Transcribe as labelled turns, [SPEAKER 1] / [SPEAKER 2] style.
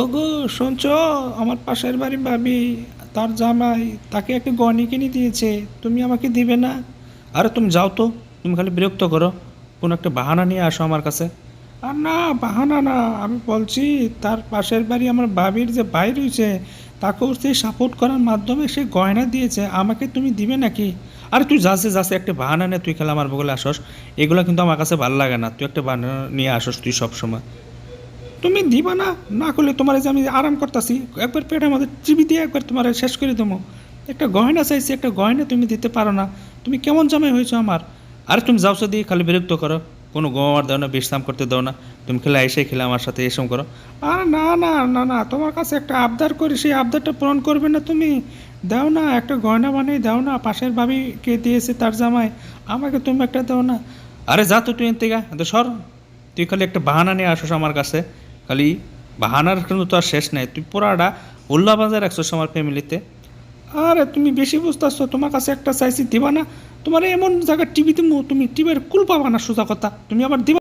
[SPEAKER 1] ওগো, শুনছ? আমার পাশের বাড়ি ভাবি, তার জামাই, তাকে একটা গয়নি কিনে দিয়েছে। তুমি আমাকে দিবে না? আরে তুমি যাও তো, তুমি খালি বিরক্ত করো। কোনো একটা বাহানা নিয়ে আসো আমার কাছে। আর না, বাহানা না, আমি বলছি, তার পাশের বাড়ি আমার বাবির যে ভাই রয়েছে, তাকেও সে সাপোর্ট করার মাধ্যমে সে গয়না দিয়েছে। আমাকে তুমি দিবে নাকি? আরে তুই যাচ্ছে যাচ্ছে একটা বাহানা নে, তুই খেলে আমার বগলে আসস। এগুলো কিন্তু আমার কাছে ভালো লাগে না। তুই একটা বাহানা নিয়ে আসস তুই সবসময়। তুমি দিবা না না করলে তোমার এই যে আমি আরাম করতেছি একবার পেটের মধ্যে চিবি দিয়ে একবার তোমার শেষ করে দেবো। একটা গয়না চাইছি একটা গয়না তুমি দিতে পারো না। তুমি কেমন জামাই হয়েছো আমার? আর তুমি যাও দিয়ে খালি বিরক্ত করো। কোনো গোমার দাও না বিশ্রাম করতে দাও না। তুমি খেলে এসে খেলে আমার সাথে এসম করো। আর না না না না তোমার কাছে একটা আবদার করি সেই আবদারটা পূরণ করবে না তুমি। দাও না একটা গয়না বানিয়ে দাও না পাশের ভাবিকে দিয়েছে তার জামাই। আমাকে তুমি একটা দাও না। আরে যা তো তুই এন থেকে তো সর। তুই খালি একটা বাহানা নিয়ে আসোস আমার কাছে। খালি বাহানার কিন্তু তো আর শেষ নাই। তুই পুরাটা উল্লা বাজার একশো আমার ফ্যামিলিতে আরে তুমি বেশি বুঝতেছো, তোমার কাছে একটা চাইছি দিবা না তোমার এমন জায়গা টিভিতে তুমি টিভির কুল পাবা না সোজা কথা। তুমি আবার দিবা